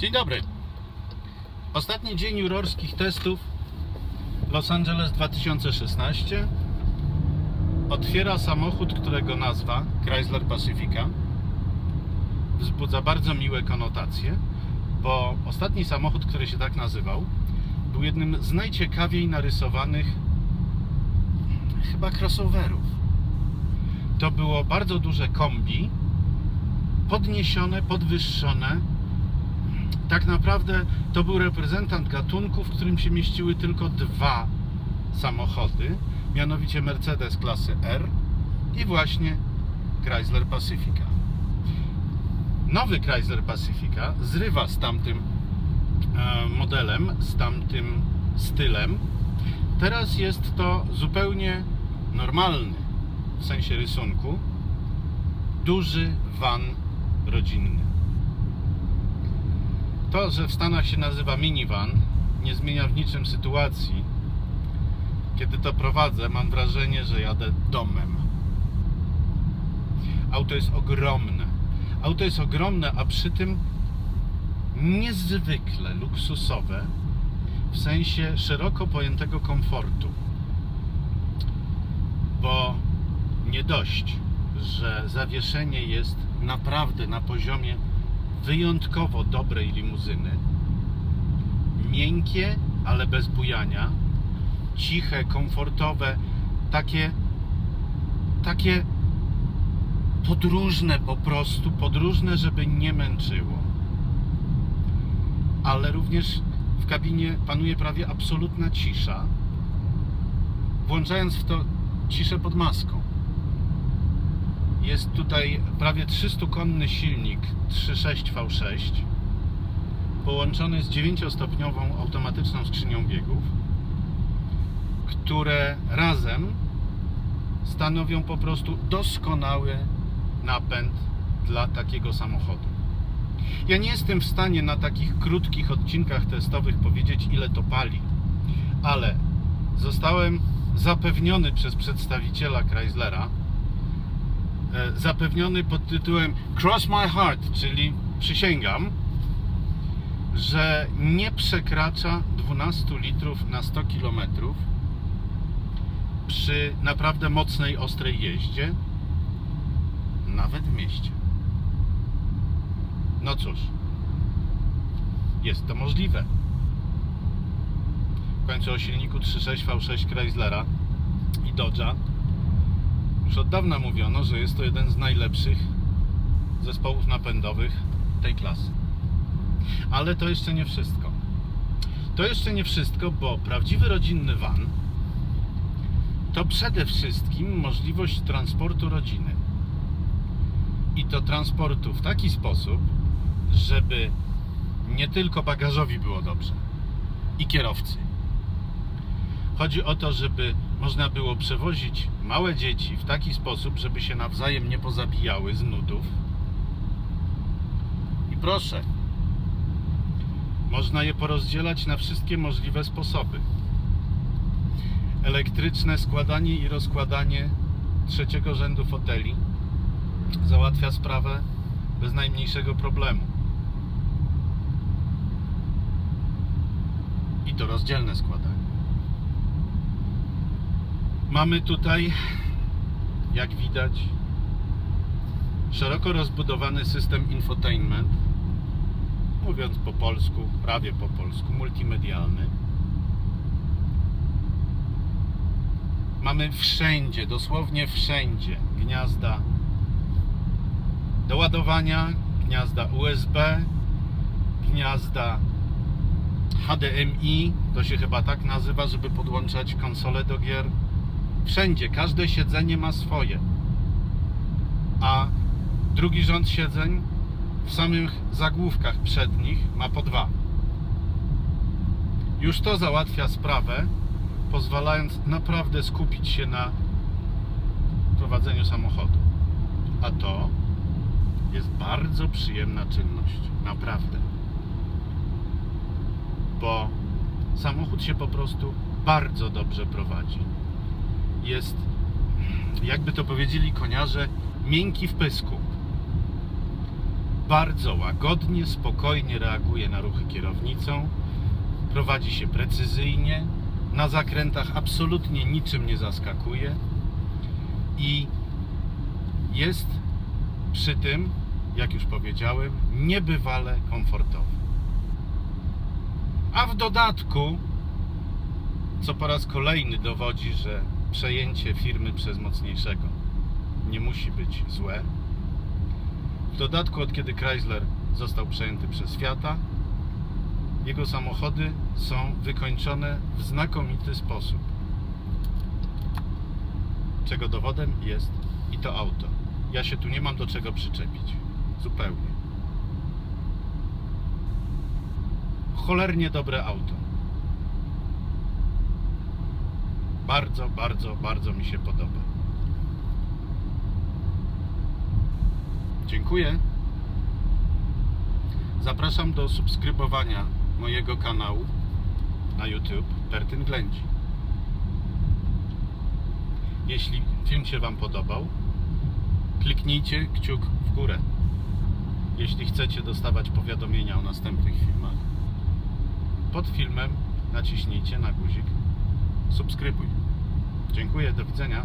Dzień dobry. Ostatni dzień jurorskich testów Los Angeles 2016 otwiera samochód, którego nazwa Chrysler Pacifica wzbudza bardzo miłe konotacje, bo ostatni samochód, który się tak nazywał, był jednym z najciekawiej narysowanych chyba crossoverów. To było bardzo duże kombi, podniesione, podwyższone. Tak naprawdę to był reprezentant gatunku, w którym się mieściły tylko dwa samochody, mianowicie Mercedes klasy R i właśnie Chrysler Pacifica. Nowy Chrysler Pacifica zrywa z tamtym e, modelem, z tamtym stylem. Teraz jest to zupełnie normalny w sensie rysunku duży van rodzinny. To, że w Stanach się nazywa minivan, nie zmienia w niczym sytuacji. Kiedy to prowadzę, mam wrażenie, że jadę domem. Auto jest ogromne. Auto jest ogromne, a przy tym niezwykle luksusowe w sensie szeroko pojętego komfortu. Bo nie dość, że zawieszenie jest naprawdę na poziomie wyjątkowo dobrej limuzyny. Miękkie, ale bez bujania. Ciche, komfortowe, takie takie podróżne po prostu, podróżne, żeby nie męczyło. Ale również w kabinie panuje prawie absolutna cisza, włączając w to ciszę pod maską. Jest tutaj prawie 300-konny silnik 3.6 V6 połączony z 9-stopniową automatyczną skrzynią biegów, które razem stanowią po prostu doskonały napęd dla takiego samochodu. Ja nie jestem w stanie na takich krótkich odcinkach testowych powiedzieć, ile to pali, ale zostałem zapewniony przez przedstawiciela Chryslera, zapewniony pod tytułem Cross My Heart, czyli przysięgam, że nie przekracza 12 litrów na 100 km przy naprawdę mocnej, ostrej jeździe, nawet w mieście. No cóż, jest to możliwe. W końcu o silniku 3.6 V6 Chryslera i Dodge'a już od dawna mówiono, że jest to jeden z najlepszych zespołów napędowych tej klasy. Ale to jeszcze nie wszystko. To jeszcze nie wszystko, bo prawdziwy rodzinny van to przede wszystkim możliwość transportu rodziny. I to transportu w taki sposób, żeby nie tylko bagażowi było dobrze i kierowcy. Chodzi o to, żeby można było przewozić małe dzieci w taki sposób, żeby się nawzajem nie pozabijały z nudów. I proszę, można je porozdzielać na wszystkie możliwe sposoby. Elektryczne składanie i rozkładanie trzeciego rzędu foteli załatwia sprawę bez najmniejszego problemu. I to rozdzielne składanie. Mamy tutaj, jak widać, szeroko rozbudowany system infotainment, mówiąc po polsku, prawie po polsku, multimedialny. Mamy wszędzie, dosłownie wszędzie gniazda do ładowania, gniazda USB, gniazda HDMI, to się chyba tak nazywa, żeby podłączać konsolę do gier. Wszędzie, każde siedzenie ma swoje. A drugi rząd siedzeń w samych zagłówkach przednich ma po dwa. Już to załatwia sprawę, pozwalając naprawdę skupić się na prowadzeniu samochodu. A to jest bardzo przyjemna czynność, naprawdę. Bo samochód się po prostu bardzo dobrze prowadzi. Jest, jakby to powiedzieli koniarze, miękki w pysku. bardzo łagodnie, spokojnie reaguje na ruchy kierownicą, prowadzi się precyzyjnie, na zakrętach absolutnie niczym nie zaskakuje i jest przy tym, jak już powiedziałem, niebywale komfortowy. A w dodatku, co po raz kolejny dowodzi, że przejęcie firmy przez mocniejszego nie musi być złe. W dodatku, od kiedy Chrysler został przejęty przez Fiata, jego samochody są wykończone w znakomity sposób. Czego dowodem jest i to auto. Ja się tu nie mam do czego przyczepić. Zupełnie. Cholernie dobre auto. Bardzo, bardzo, bardzo mi się podoba. Dziękuję. Zapraszam do subskrybowania mojego kanału na YouTube Pertyn Ględzi. Jeśli film się Wam podobał, kliknijcie kciuk w górę. Jeśli chcecie dostawać powiadomienia o następnych filmach, pod filmem naciśnijcie na guzik subskrybuj. Dziękuję, do widzenia.